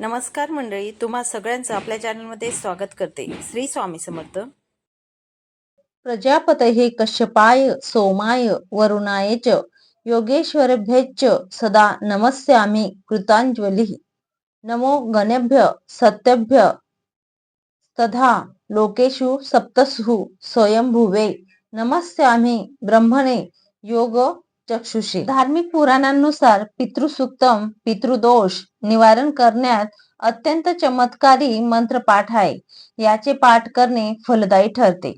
नमस्कार मंडळी तुम्हा सगळ्यांचं आपल्या चॅनलमध्ये स्वागत करते. श्री स्वामी समर्थ. प्रजापतये कश्यपाय सोमाय वरुणाय च योगेश्वरभ्यश्च सदा नमस्यामि कृतांजलिः नमो गणेभ्य सत्यभ्य तथा लोकेषु सप्तसु स्वयंभुवे। नमस्यामि ब्रह्मणे योग चक्षुषी. धार्मिक पुराणांनुसार पितृसुक्तम पितृदोष निवारण करण्यात अत्यंत चमत्कारी मंत्र पाठ आहे. याचे पाठ करणे फलदायी ठरते.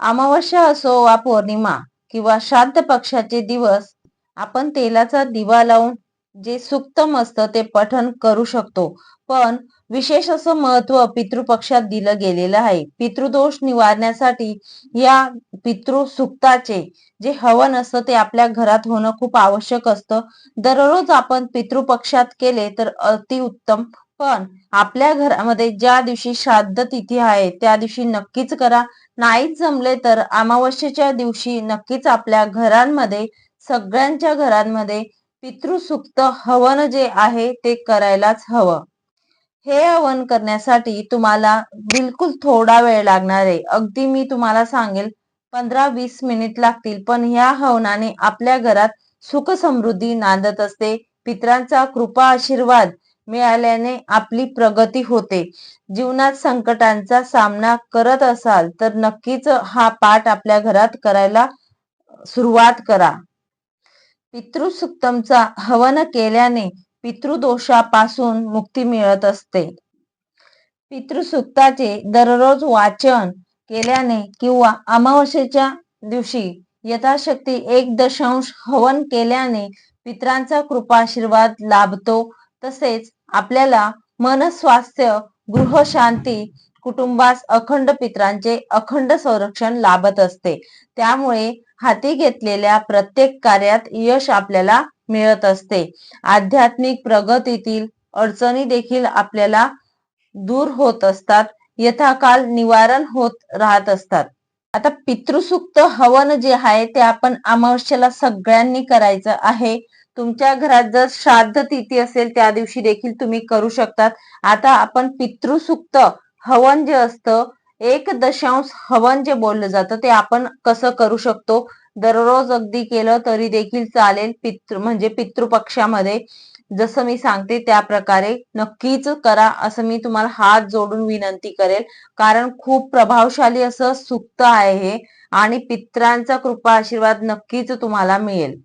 अमावस्या असो वा पौर्णिमा किंवा श्राद्ध पक्षाचे दिवस आपण तेलाचा दिवा लावून जे सुक्तम असतं ते पठन करू शकतो. पण विशेष असं महत्त्व पितृपक्षात दिलं गेलेलं आहे. पितृदोष निवारण्यासाठी या पितृसुक्ताचे जे हवन असतं ते आपल्या घरात होणं खूप आवश्यक असतं. दररोज आपण पितृपक्षात केले तर अतिउत्तम पण आपल्या घरामध्ये ज्या दिवशी श्राद्ध तिथी आहे त्या दिवशी नक्कीच करा. नाहीच जमले तर अमावस्येच्या दिवशी नक्कीच आपल्या घरांमध्ये सगळ्यांच्या घरांमध्ये पितृसुक्त हवन जे आहे ते करायलाच हवं. हे हवन करण्यासाठी तुम्हाला बिलकुल थोडा वेळ लागणार आहे. अगदी मी तुम्हाला सांगेल पंधरा वीस मिनिट लागतील पण ह्या हवनाने आपल्या घरात सुख समृद्धी नांदत असते. पित्रांचा कृपा आशीर्वाद मिळाल्याने आपली प्रगती होते. जीवनात संकटांचा सामना करत असाल तर नक्कीच हा पाठ आपल्या घरात करायला सुरुवात करा. पितृसुक्तमचा हवन केल्याने पितृदोषापासून मुक्ती मिळत असते. पितृसुक्ताचे दररोज वाचन केल्याने किंवा अमावस्येच्या दिवशी यथाशक्ती एक दशांश हवन केल्याने पित्रांचा कृपाशीर्वाद लाभतो तसेच आपल्याला मनस्वास्थ्य गृहशांती कुटुंबास अखंड पित्रांचे अखंड संरक्षण लाभत असते. त्यामुळे हाती घेतलेल्या प्रत्येक कार्यात यश आपल्याला मिळत असते. आध्यात्मिक प्रगतीतील अडचणी देखील आपल्याला दूर होत असतात. यथाकाल निवारण होत राहत असतात. आता पितृसुक्त हवन जे आहे ते आपण अमावस्येला सगळ्यांनी करायचं आहे. तुमच्या घरात जर श्राद्ध तिथी असेल त्या दिवशी देखील तुम्ही करू शकतात. आता आपण पितृसुक्त हवन जे असतं एक दशांश हवन जे बोललं जातं ते आपण कसं करू शकतो? दररोज अगदी केलं तरी देखील चालेल पितृ म्हणजे पितृपक्षामध्ये. जसं मी सांगते त्या प्रकारे नक्कीच करा असं मी तुम्हाला हात जोडून विनंती करेल. कारण खूप प्रभावशाली असं सुक्त आहे हे आणि पित्रांचा कृपा आशीर्वाद नक्कीच तुम्हाला मिळेल.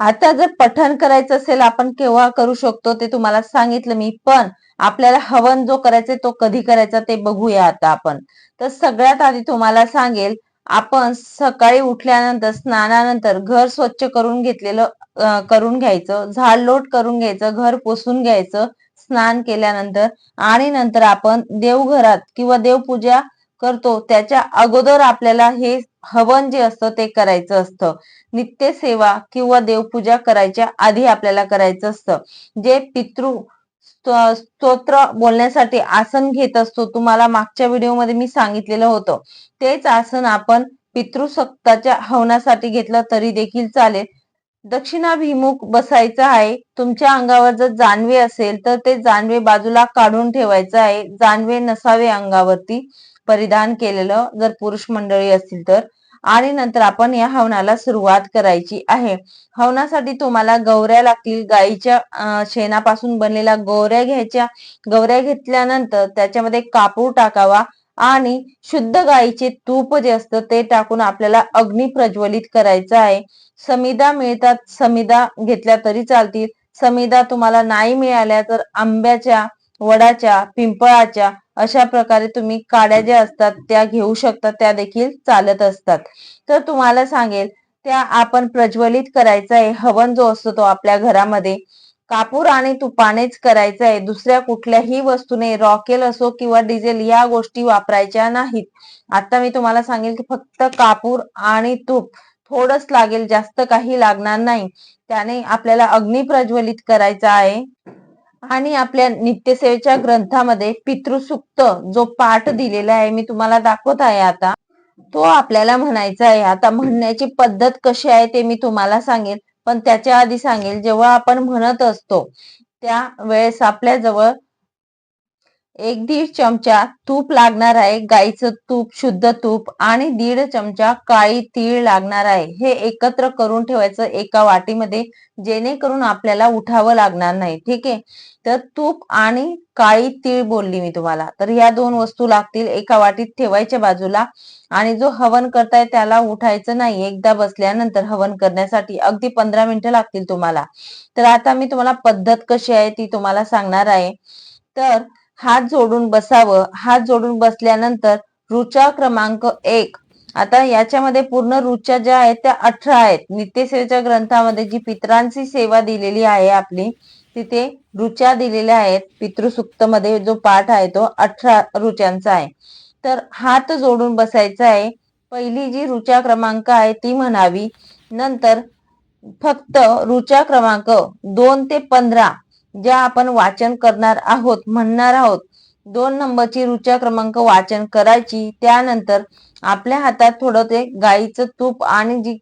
आता जर पठण करायचं असेल आपण केव्हा करू शकतो ते तुम्हाला सांगितलं मी पण आपल्याला हवन जो करायचा तो कधी करायचा ते बघूया आता आपण. तर सगळ्यात आधी तुम्हाला सांगेल आपण सकाळी उठल्यानंतर स्नानानंतर घर स्वच्छ करून घेतलेलं करून घ्यायचं झाड लोट करून घ्यायचं घर पुसून घ्यायचं स्नान केल्यानंतर आणि नंतर आपण देवघरात किंवा देवपूजा करतो त्याच्या अगोदर आपल्याला हे हवन जे असतं ते करायचं असतं. नित्य सेवा किंवा देवपूजा करायच्या आधी आपल्याला करायचं असतं. जे पितृ स्तोत्र बोलण्यासाठी आसन घेत असतो तुम्हाला मागच्या व्हिडिओमध्ये मी सांगितलेलं होतं. तेच आसन आपण पितृसक्ताच्या हवनासाठी घेतलं तरी देखील चालेल. दक्षिणाभिमुख बसायचं आहे तुमच्या अंगावर जर जानवे असेल तर ते जानवे बाजूला काढून ठेवायचं आहे. जानवे नसावे अंगावरती. परिधान केलेलं जर पुरुष मंडळी असतील तर. आणि नंतर आपण या हवनाला सुरुवात करायची आहे. हवनासाठी तुम्हाला गौऱ्या लागतील. गाईच्या शेणापासून बनलेल्या गौऱ्या घ्यायच्या. गौऱ्या घेतल्यानंतर त्याच्यामध्ये कापूर टाकावा आणि शुद्ध गाईचे तूप जे असतं ते टाकून आपल्याला अग्नी प्रज्वलित करायचं आहे. समिदा मिळतात. समिदा घेतल्या तरी चालतील. समिदा तुम्हाला नाही मिळाल्या तर आंब्याच्या वडाच्या पिंपळाच्या अशा प्रकारे तुम्ही काड्या ज्या असतात त्या घेऊ शकता त्या देखील चालत असतात. तर तुम्हाला सांगेल त्या आपण प्रज्वलित करायचा आहे हवन जो असतो तो आपल्या घरामध्ये कापूर आणि तुपानेच करायचं आहे दुसऱ्या कुठल्याही वस्तूने रॉकेल असो किंवा डिझेल या गोष्टी वापरायच्या नाहीत. आता मी तुम्हाला सांगेल की फक्त कापूर आणि तूप थोडंच लागेल जास्त काही लागणार नाही. त्याने आपल्याला अग्नी प्रज्वलित करायचा आहे. आणि आपल्या नित्यसेवेच्या ग्रंथामध्ये पितृसुक्त जो पाठ दिलेला आहे मी तुम्हाला दाखवत आहे आता तो आपल्याला म्हणायचा आहे. आता म्हणण्याची पद्धत कशी आहे ते मी तुम्हाला सांगेल पण त्याच्या आधी सांगेल जेव्हा आपण म्हणत असतो त्या वेळेस आपल्या जवळ एक दीड चमचा तूप लागणार आहे. गाईचं तूप शुद्ध तूप आणि दीड चमचा काळी तीळ लागणार आहे. हे एकत्र करून ठेवायचं एका वाटीमध्ये जेणेकरून आपल्याला उठावं लागणार नाही. ठीक आहे? तर तूप आणि काळी तीळ बोलली मी तुम्हाला. तर या दोन वस्तू लागतील एका वाटीत ठेवायच्या बाजूला आणि जो हवन करताय त्याला उठायचं नाही. एकदा बसल्यानंतर हवन करण्यासाठी अगदी पंधरा मिनिटं लागतील तुम्हाला. तर आता मी तुम्हाला पद्धत कशी आहे ती तुम्हाला सांगणार आहे. तर हात जोडून बसावं. हात जोडून बसल्यानंतर रुचा क्रमांक एक. आता याच्यामध्ये पूर्ण रुचा ज्या आहेत त्या अठरा आहेत. नित्यसेवेच्या ग्रंथामध्ये जी पित्रांची सेवा दिलेली आहे आपली तिथे रुचा दिलेल्या आहेत. पितृसुक्त मध्ये जो पाठ आहे तो अठरा रुचांचा आहे. तर हात जोडून बसायचा आहे. पहिली जी रुचा क्रमांक आहे ती म्हणावी. नंतर फक्त रुचा क्रमांक दोन ते पंधरा. ज्या आपण वाचन करणार आहोत म्हणणार आहोत दोन नंबरची रुचा क्रमांक वाचन करायची त्यानंतर आपल्या हातात थोडं ते गाईचं तूप आणि जी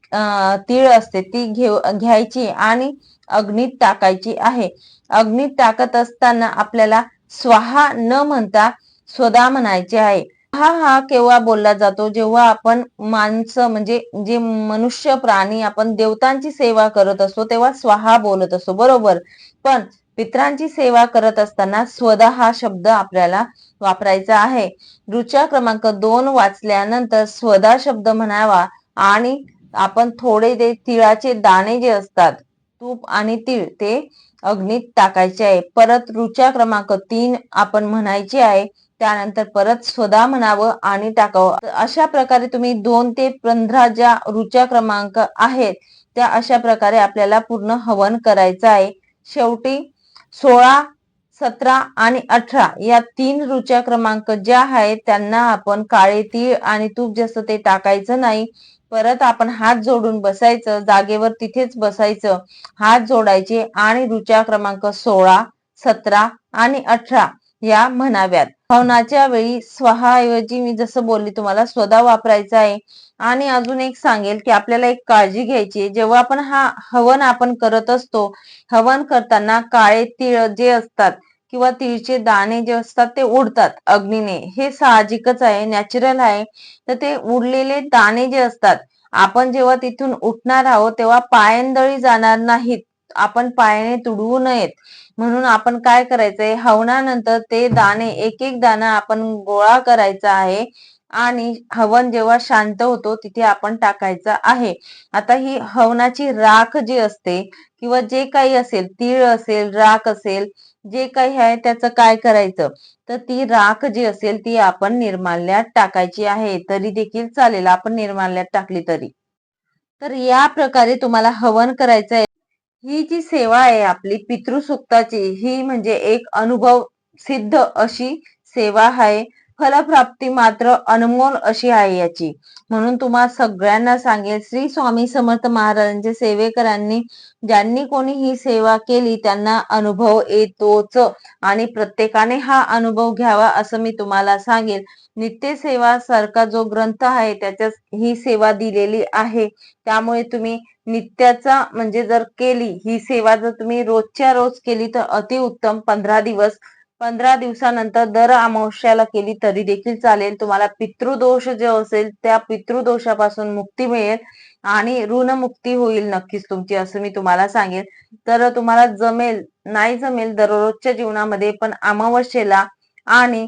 तीळ असते ती घेऊ घ्यायची आणि अग्नीत टाकायची आहे. अग्नीत टाकत असताना आपल्याला स्वाहा न म्हणता स्वदा म्हणायचे आहे. हा हा केव्हा बोलला जातो? जेव्हा आपण माणसं म्हणजे जे मनुष्य प्राणी आपण देवतांची सेवा करत असतो तेव्हा स्वाहा बोलत असतो. बरोबर. पण पित्रांची सेवा करत असताना स्वदा हा शब्द आपल्याला वापरायचा आहे. रुचा क्रमांक दोन वाचल्यानंतर स्वदा शब्द म्हणावा आणि आपण थोडे ते तिळाचे दाणे जे असतात तूप आणि तीळ ते अग्नीत टाकायचे आहे. परत रुचा क्रमांक तीन आपण म्हणायची आहे त्यानंतर परत स्वदा म्हणावं आणि टाकावं. अशा प्रकारे तुम्ही दोन ते पंधरा ज्या रुचा क्रमांक आहेत त्या अशा प्रकारे आपल्याला पूर्ण हवन करायचं आहे. शेवटी सोळा सतरा आणि अठरा या तीन रुचा क्रमांक ज्या आहेत त्यांना आपण काळे तीळ आणि तूप जास्त ते टाकायचं नाही परत आपण हात जोडून बसायचं जागेवर तिथेच बसायचं. हात जोडायचे आणि रुचा क्रमांक सोळा सतरा आणि अठरा या म्हणाव्यात. हवनाच्या वेळी स्वहाऐवजी मी जसं बोलली तुम्हाला स्वदा वापरायचा आहे. आणि अजून एक सांगेल की आपल्याला एक काळजी घ्यायची जेव्हा आपण हा हवन आपण करत असतो हवन करताना काळे तिळ जे असतात किंवा तिळचे दाणे जे असतात ते उडतात अग्नीने. हे साहजिकच आहे नॅचरल आहे. तर ते उडलेले दाणे जे असतात आपण जेव्हा तिथून उठणार आहोत तेव्हा पायंदळी जाणार नाहीत. आपण पायाने तुडवू नयेत. म्हणून आपण काय करायचंय? हवनानंतर ते दाणे एक एक दाणा आपण गोळा करायचा आहे आणि हवन जेव्हा शांत होतो तिथे आपण टाकायचं आहे. आता ही हवनाची राख जी असते किंवा जे काही असेल तीळ असेल राख असेल जे काही आहे त्याचं काय करायचं? तर ती राख जी असेल ती आपण निर्माल्यात टाकायची आहे. तरी देखील चालेल आपण निर्माल्यात टाकली तरी. तर या प्रकारे तुम्हाला हवन करायचं आहे ही जी सेवा आहे आपली पितृसुक्ताची ही म्हणजे एक अनुभव सिद्ध अशी सेवा आहे. फलप्राप्ती मात्र अनमोल अशी आहे याची. म्हणून तुम्हा सगळ्यांना सांगेल श्री स्वामी समर्थ महाराजांच्या सेवेकरांनी ज्यांनी कोणी ही सेवा केली त्यांना अनुभव येतोच आणि प्रत्येकाने हा अनुभव घ्यावा असं मी तुम्हाला सांगेल. नित्य सेवा सारखा जो ग्रंथ आहे त्याच्यात ही सेवा दिलेली आहे. त्यामुळे तुम्ही नित्याचा म्हणजे जर केली ही सेवा जर तुम्ही रोजच्या रोज केली तर अतिउत्तम पंधरा दिवस पंधरा दिवसानंतर दर अमावस्याला केली तरी देखील चालेल. तुम्हाला पितृदोष जे असेल त्या पितृदोषापासून मुक्ती मिळेल आणि ऋणमुक्ती होईल नक्कीच तुमची असं मी तुम्हाला सांगेल तर तुम्हाला जमेल नाही जमेल दररोजच्या जीवनामध्ये पण अमावस्येला आणि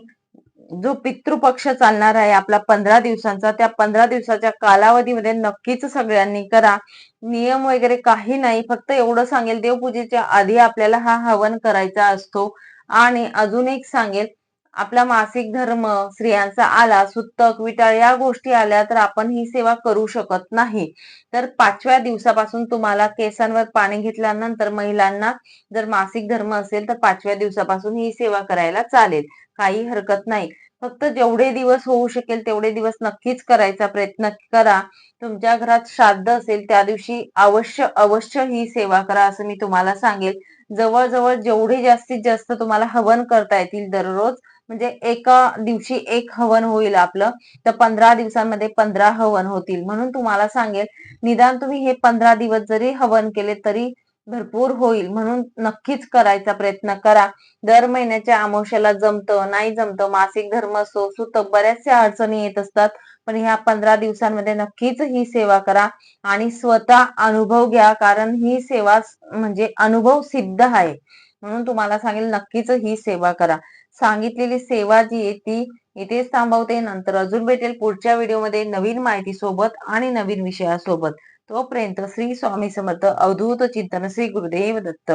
जो पितृपक्ष चालणार आहे आपला पंधरा दिवसांचा त्या पंधरा दिवसाच्या कालावधीमध्ये नक्कीच सगळ्यांनी करा. नियम वगैरे काही नाही फक्त एवढं सांगेल देवपूजेच्या आधी आपल्याला हा हवन करायचा असतो. आणि अजून एक सांगेल आपला मासिक धर्म स्त्रियांचा आला सुत्तक विटाळ या गोष्टी आल्या तर आपण ही सेवा करू शकत नाही. तर पाचव्या दिवसापासून तुम्हाला केसांवर पाणी घेतल्यानंतर महिलांना जर मासिक धर्म असेल तर पाचव्या दिवसापासून ही सेवा करायला चालेल. काही हरकत नाही. फक्त जेवढे दिवस होऊ शकेल तेवढे दिवस नक्कीच करायचा प्रयत्न करा. तुमच्या घरात श्राद्ध असेल त्या दिवशी अवश्य अवश्य ही सेवा करा असं मी तुम्हाला सांगेल. जवळजवळ जेवढे जास्तीत जास्त तुम्हाला हवन करता येतील दररोज म्हणजे एका दिवशी एक हवन होईल आपलं तर पंधरा दिवसांमध्ये पंधरा हवन होतील. म्हणून तुम्हाला सांगेल निदान तुम्ही हे पंधरा दिवस जरी हवन केले तरी भरपूर होईल. म्हणून नक्कीच करायचा प्रयत्न करा. दर महिन्याच्या अमावश्याला जमतं नाही जमतं मासिक धर्म असो सुतक बऱ्याचशा अडचणी येत असतात. पण ह्या पंधरा दिवसांमध्ये नक्कीच ही सेवा करा आणि स्वतः अनुभव घ्या कारण ही सेवा म्हणजे अनुभव सिद्ध आहे. म्हणून तुम्हाला सांगेल नक्कीच ही सेवा करा. सांगितलेली सेवा जी आहे ती इथेच थांबवते नंतर अजून भेटेल पुढच्या व्हिडिओमध्ये नवीन माहिती सोबत आणि नवीन विषयासोबत. तोपर्यंत श्री स्वामी समर्थ अवधूत चिंतन श्री गुरुदेव दत्त.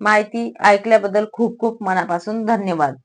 माहिती ऐकल्याबद्दल खूप खूप मनापासून धन्यवाद.